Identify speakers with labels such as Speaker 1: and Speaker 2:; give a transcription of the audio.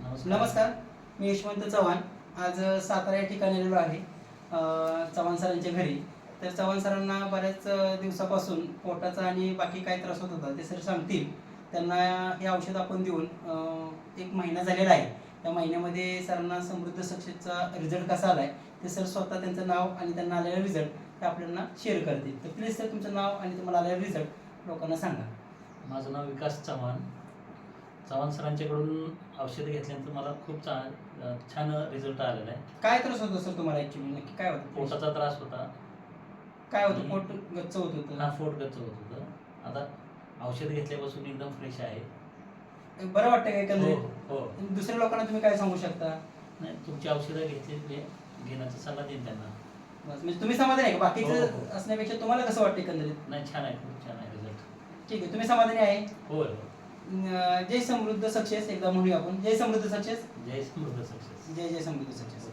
Speaker 1: नमस्कार.
Speaker 2: नमस्कार. मी यशवंत चव्हाण. आज सातारा या ठिकाणी आलेलो आहे. चव्हाण सरांच्या घरी. तर चव्हाण सरांना बऱ्याच दिवसापासून पोटाचा आणि बाकी काय त्रास होत होता. ते सर सांगतील. त्यांना हे औषध आपण देऊन एक महिना झालेला आहे. त्या महिन्यामध्ये सरांना समृद्ध सक्सेसचा रिझल्ट कसा आला आहे ते सर स्वतः त्यांचं नाव आणि त्यांना आलेला रिझल्ट ते आपल्याला शेअर करतील. तर प्लीज सर तुमचं नाव आणि तुम्हाला आलेला रिझल्ट लोकांना सांगा.
Speaker 1: माझं नाव विकास चव्हाण. चव्हाण सरांच्याकडून औषधं घेतल्यानंतर मला खूप छान रिझल्ट आलेला आहे.
Speaker 2: काय त्रास होतो सर तुम्हाला ऍक्च्युली नक्की काय होतं
Speaker 1: पोटाचा त्रास होता.
Speaker 2: काय होतं? पोट गच्च होत होतं.
Speaker 1: हा पोट गच्च होत होतं. आता औषध घेतल्यापासून एकदम फ्रेश आहे.
Speaker 2: बरं वाटतं का
Speaker 1: हो हो.
Speaker 2: दुसऱ्या लोकांना तुम्ही काय सांगू शकता?
Speaker 1: नाही तुमची औषधं घेतली घेण्याचा सल्ला देईन त्यांना.
Speaker 2: बस म्हणजे तुम्ही समाधानी आहे का?
Speaker 1: हो,
Speaker 2: बाकीचं
Speaker 1: हो.
Speaker 2: असण्यापेक्षा तुम्हाला कसं वाटतं एकंदरीत?
Speaker 1: नाही छान आहे खूप छान आहे रिझल्ट
Speaker 2: ठीक आहे तुम्ही समाधानी आहे?
Speaker 1: होय हो
Speaker 2: जय समृद्ध सक्सेस एकदा म्हणूया आपण. जय समृद्ध सक्सेस.
Speaker 1: जय समृद्ध सक्सेस.
Speaker 2: जय जय समृद्ध सक्सेस.